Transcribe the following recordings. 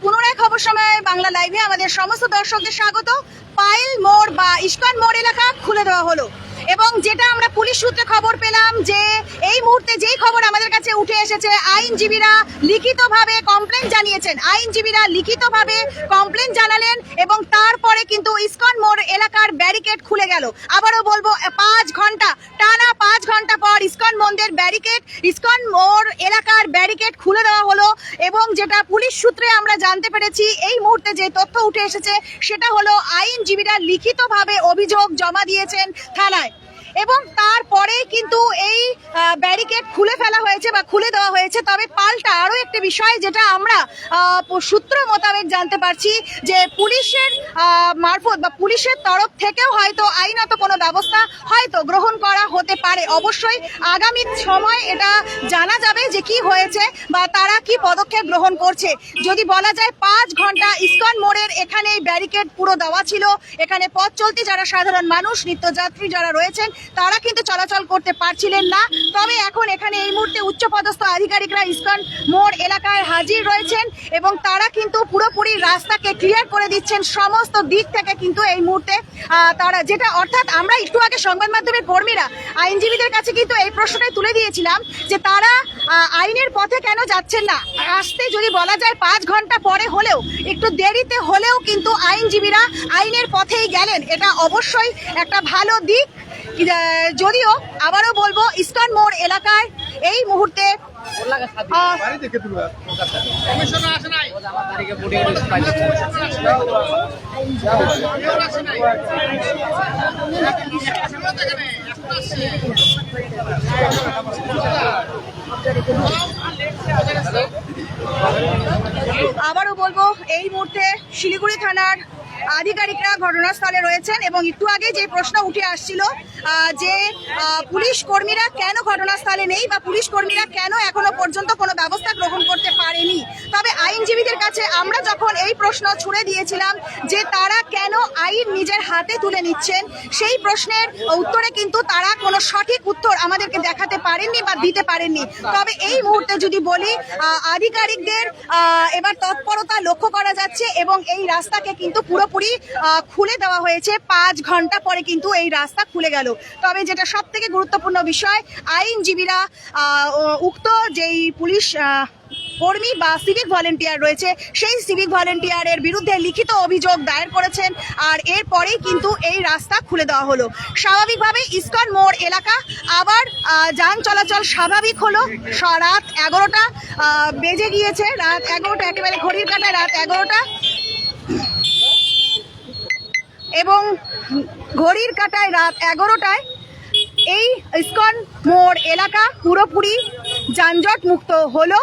পুনরায় খবর সময় বাংলা লাইভে আমাদের সমস্ত দর্শকদের স্বাগত। পাইল মোড় বা ইস্কন মোড় এলাকা খুলে দেওয়া হলো। এবং যেটা আমরা পুলিশ সূত্রে খবর পেলাম যে এই মুহূর্তে যেই খবর আমাদের কাছে উঠে এসেছে, আইনজীবীরা লিখিতভাবে কমপ্লেন জানিয়েছেন। আইনজীবীরা লিখিতভাবে কমপ্লেন জানালেন এবং তারপরে কিন্তু ইস্কন মোড় এলাকার ব্যারিকেড খুলে গেল। আবারও বলব, পাঁচ ঘণ্টা, টানা পাঁচ ঘণ্টা পর ইস্কন মন্দির ব্যারিকেড ইস্কন মোড় এলাকার ব্যারিকেড খুলে দেওয়া হলো এবং যেটা পুলিশ সূত্রে আমরা জানতে পেরেছি, এই মুহূর্তে যে তথ্য উঠে এসেছে সেটা হলো আইনজীবীরা লিখিতভাবে অভিযোগ জমা দিয়েছেন থানায়। এবং তারপরে কিন্তু এই ব্যারিকেড খুলে ফেলা হয়েছে বা খুলে দেওয়া হয়েছে। তবে পাল্টা আরও একটি বিষয় যেটা আমরা সূত্র মোতাবেক জানতে পারছি যে পুলিশের মারফত বা পুলিশের তরফ থেকেও হয়তো আইনত কোনো ব্যবস্থা হয়তো গ্রহণ করা হতে পারে। অবশ্যই আগামী সময় এটা জানা যাবে যে কি হয়েছে বা তারা কি পদক্ষেপ গ্রহণ করছে। যদি বলা যায় পাঁচ ঘণ্টা ইস্কন মোড়ের এখানে ব্যারিকেড পুরো দেওয়া ছিল। এখানে পথ চলতি যারা সাধারণ মানুষ, নিত্যযাত্রী যারা রয়েছেন তারা কিন্তু চলাচল করতে পারছিলেন না। তবে এখন এখানে এই মুহূর্তে উচ্চপদস্থ আধিকারিকরা ইস্কন মোড় এলাকায় হাজির রয়েছেন এবং তারা কিন্তু পুরোপুরি রাস্তাকে ক্লিয়ার করে দিচ্ছেন। সমস্ত দিক থেকে কিন্তু এই মুহূর্তে তারা যেটা অর্থাৎ আমরা একটু আগে সংবাদ মাধ্যমের কর্মীরা, আইনজীবীদের কাছে কিন্তু এই প্রশ্নটাই তুলে দিয়েছিলাম যে তারা আইনের পথে কেন যাচ্ছেন না। আসতে যদি বলা যায় পাঁচ ঘণ্টা পরে হলেও, একটু দেরিতে হলেও কিন্তু আইনজীবীরা আইনের পথেই গেলেন। এটা অবশ্যই একটা ভালো দিক। যদিও আবারও বলব ইস্কন মোড় এলাকায় এই মুহূর্তে আবারও বলব এই মুহূর্তে শিলিগুড়ি থানার আধিকারিকরা ঘটনাস্থলে রয়েছেন এবং একটু আগে যে প্রশ্ন উঠে আসছিল যে পুলিশ কর্মীরা কেন ঘটনাস্থলে নেই বা পুলিশ কর্মীরা কেন এখনও পর্যন্ত কোনো ব্যবস্থা গ্রহণ করতে পারেনি? তবে আইনজীবীদের কাছে আমরা যখন এই প্রশ্ন ছুড়ে দিয়েছিলাম যে তারা কেন আইন নিজের হাতে তুলে নিচ্ছেন, সেই প্রশ্নের উত্তরে কিন্তু তারা কোনো সঠিক উত্তর আমাদেরকে দেখাতে পারেননি বা দিতে পারেননি। তবে এই মুহূর্তে যদি বলি আধিকারিকদের এবার তৎপরতা লক্ষ্য করা যাচ্ছে এবং এই রাস্তাকে কিন্তু পুরোপুরি খুলে দেওয়া হয়েছে। পাঁচ ঘণ্টা পরে কিন্তু এই রাস্তা খুলে গেল। তবে যেটা সব থেকে গুরুত্বপূর্ণ বিষয়, আইনজীবীরা উক্ত যেই পুলিশ কর্মী বা সিভিক ভলেন্টিয়ার রয়েছে, সেই সিভিক ভলেন্টিয়ারের বিরুদ্ধে লিখিত অভিযোগ দায়ের করেছেন আর এরপরেই কিন্তু এই রাস্তা খুলে দেওয়া হলো। স্বাভাবিকভাবে ইস্কন মোড় এলাকা আবার যান চলাচল স্বাভাবিক হলো। রাত এগারোটা বেজে গিয়েছে, রাত এগারোটা একেবারে ঘড়ির কাটায় রাত এগারোটা। এবং ঘড়ির কাটায় রাত এগারোটায় এই ইস্কন মোড় এলাকা পুরোপুরি যানজট মুক্ত হলো।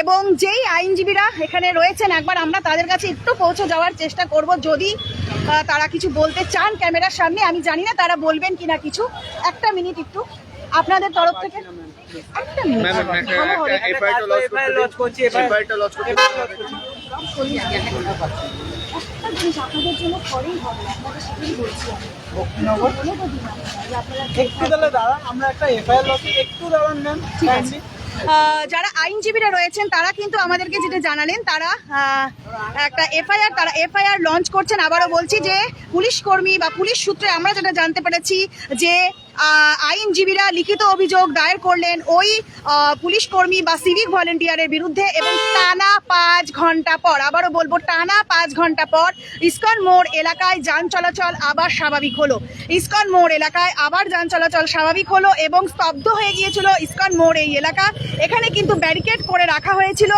এবং যেই আইনজীবীরা এখানে রয়েছেন একবার আমরা তাদের কাছে একটু পৌঁছে যাওয়ার চেষ্টা করব। যদি তারা কিছু বলতে চান ক্যামেরার সামনে আমি জানি না তারা বলবেন কিনা কিছু। একটা মিনিট একটু আপনাদের তরফ থেকে। একটা দাঁড়ান আমরা একটা এফআইআর লসে একটু দাঁড়ান ম্যাম। ঠিক আছে। যারা আইনজীবীরা রয়েছেন, তারা কিন্তু আমাদেরকে যেটা জানালেন, তারা একটা এফআইআর, তারা এফআইআর লঞ্চ করছেন। আবারও বলছি যে, পুলিশ কর্মী বা পুলিশ সূত্রে আমরা যেটা জানতে পেরেছি যে আইনজীবীরা লিখিত অভিযোগ দায়ের করলেন ওই পুলিশ কর্মী বা সিভিক ভলেন্টিয়ারের বিরুদ্ধে এবং টানা পাঁচ ঘণ্টা পর, আবারও বলব টানা পাঁচ ঘণ্টা পর ইস্কন মোড় এলাকায় যান চলাচল আবার স্বাভাবিক হলো। ইস্কন মোড় এলাকায় আবার যান চলাচল স্বাভাবিক হলো এবং স্তব্ধ হয়ে গিয়েছিল ইস্কন মোড় এই এলাকা। এখানে কিন্তু ব্যারিকেড করে রাখা হয়েছিল।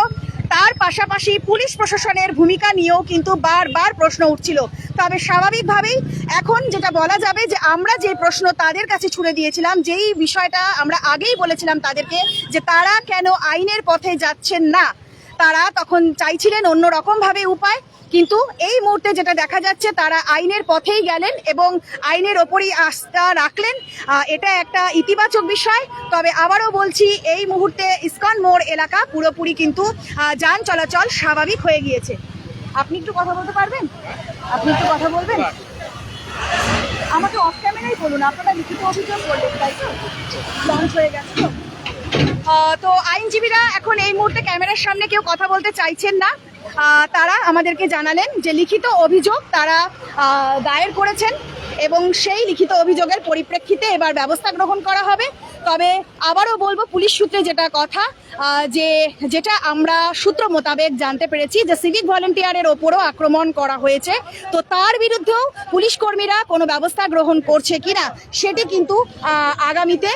তার পাশাপাশি পুলিশ প্রশাসনের ভূমিকা নিয়েও কিন্তু বারবার প্রশ্ন উঠছিল। তবে স্বাভাবিকভাবেই এখন যেটা বলা যাবে যে আমরা যে প্রশ্ন তাদের কাছে ছুড়ে দিয়েছিলাম, যেই বিষয়টা আমরা আগেই বলেছিলাম তাদেরকে যে তারা কেন আইনের পথে যাচ্ছেন না। তারা তখন চাইছিলেন অন্য রকমভাবে উপায়। কিন্তু এই মুহূর্তে যেটা দেখা যাচ্ছে, তারা আইনের পথেই গেলেন এবং আইনের ওপরই আস্থা রাখলেন। এটা একটা ইতিবাচক বিষয়। তবে আবারও বলছি, এই মুহূর্তে ইস্কন মোড় এলাকা পুরোপুরি কিন্তু যান চলাচল স্বাভাবিক হয়ে গিয়েছে। আপনি একটু কথা বলতে পারবেন? আপনি একটু কথা বলবেন? আমাকে অফ ক্যামেরাই বলুন, আপনারা লিখিত অভিযোগ করলেন, তাই তো? লঞ্চ হয়ে গেছে তো। আইনজীবীরা এখন এই মুহূর্তে ক্যামেরার সামনে কেউ কথা বলতে চাইছেন না। তারা আমাদেরকে জানালেন যে লিখিত অভিযোগ তারা দায়ের করেছেন এবং সেই লিখিত অভিযোগের পরিপ্রেক্ষিতে এবার ব্যবস্থা গ্রহণ করা হবে। তবে আবারও বলব পুলিশ সূত্রে যেটা কথা যে যেটা আমরা সূত্র মোতাবেক জানতে পেরেছি যে সিভিক ভলেন্টিয়ারের ওপরও আক্রমণ করা হয়েছে। তো তার বিরুদ্ধেও পুলিশ কর্মীরা কোনো ব্যবস্থা গ্রহণ করছে কিনা সেটি কিন্তু আগামীতে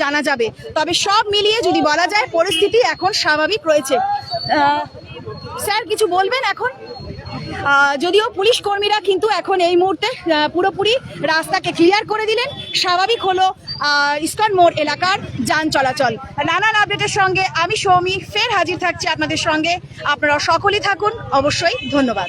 জানা যাবে। তবে সব মিলিয়ে যদি বলা যায়, পরিস্থিতি এখন স্বাভাবিক রয়েছে। স্যার, কিছু বলবেন এখন? যদিও পুলিশ কর্মীরা কিন্তু এখন এই মুহূর্তে পুরোপুরি রাস্তাকে ক্লিয়ার করে দিলেন। স্বাভাবিক হলো ইস্কন মোড় এলাকার যান চলাচল। নানান আপডেটের সঙ্গে আমি সৌমি, ফের হাজির থাকছি আপনাদের সঙ্গে। আপনারা সকলেই থাকুন, অবশ্যই ধন্যবাদ।